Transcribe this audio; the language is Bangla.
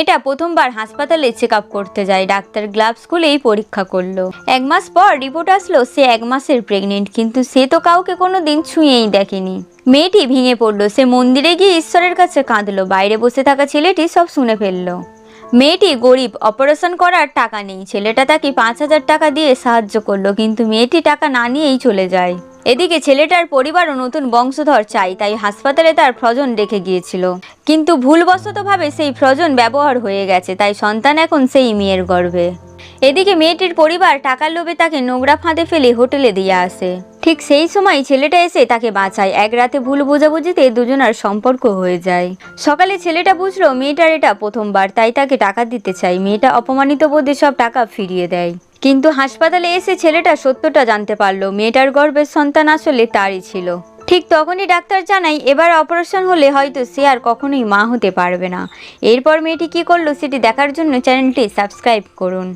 এটা প্রথমবার হাসপাতালে চেক আপ করতে যায়। ডাক্তার গ্লাভস খুলেই পরীক্ষা করল। এক মাস পর রিপোর্ট আসলো সে এক মাসের প্রেগনেন্ট কিন্তু সে তো কাউকে কোনো দিন ছুঁয়েই দেখেনি। মেয়েটি ভেঙে পড়ল। সে মন্দিরে গিয়ে ঈশ্বরের কাছে কাঁদলো। বাইরে বসে থাকা ছেলেটি সব শুনে ফেলল। মেয়েটি গরিব, অপারেশন করার টাকা নেই। ছেলেটা তাকে পাঁচ হাজার টাকা দিয়ে সাহায্য করল, কিন্তু মেয়েটি টাকা না নিয়েই চলে যায়। এদিকে ছেলেটার পরিবারও নতুন বংশধর চাই, তাই হাসপাতালে তার ফ্রজন রেখে গিয়েছিল। কিন্তু ভুলবশতভাবে সেই ফ্রজন ব্যবহার হয়ে গেছে, তাই সন্তান এখন সেই মেয়ের গর্ভে। এদিকে মেয়েটির পরিবার টাকার লোভে তাকে নোংরা ফাঁদে ফেলে হোটেলে দিয়ে আসে। ঠিক সেই সময় ছেলেটা এসে তাকে বাঁচায়। এক রাতে ভুল বোঝাবুঝিতে দুজনার সম্পর্ক হয়ে যায়। সকালে ছেলেটা বুঝলো, মেয়েটার এটা প্রথমবার, তাই তাকে টাকা দিতে চাই। মেয়েটা অপমানিত বোধে সব টাকা ফিরিয়ে দেয়। কিন্তু হাসপাতালে এসে ছেলেটা সত্যটা জানতে পারল। মেয়েটার গর্ভের সন্তান আসলে তারই ছিল। ঠিক তখনই ডাক্তার জানাই এবার অপারেশন হলে হয়তো সে আর কখনোই মা হতে পারবে না। এরপর মেয়েটি কী করল সেটি দেখার জন্য চ্যানেলটি সাবস্ক্রাইব করুন।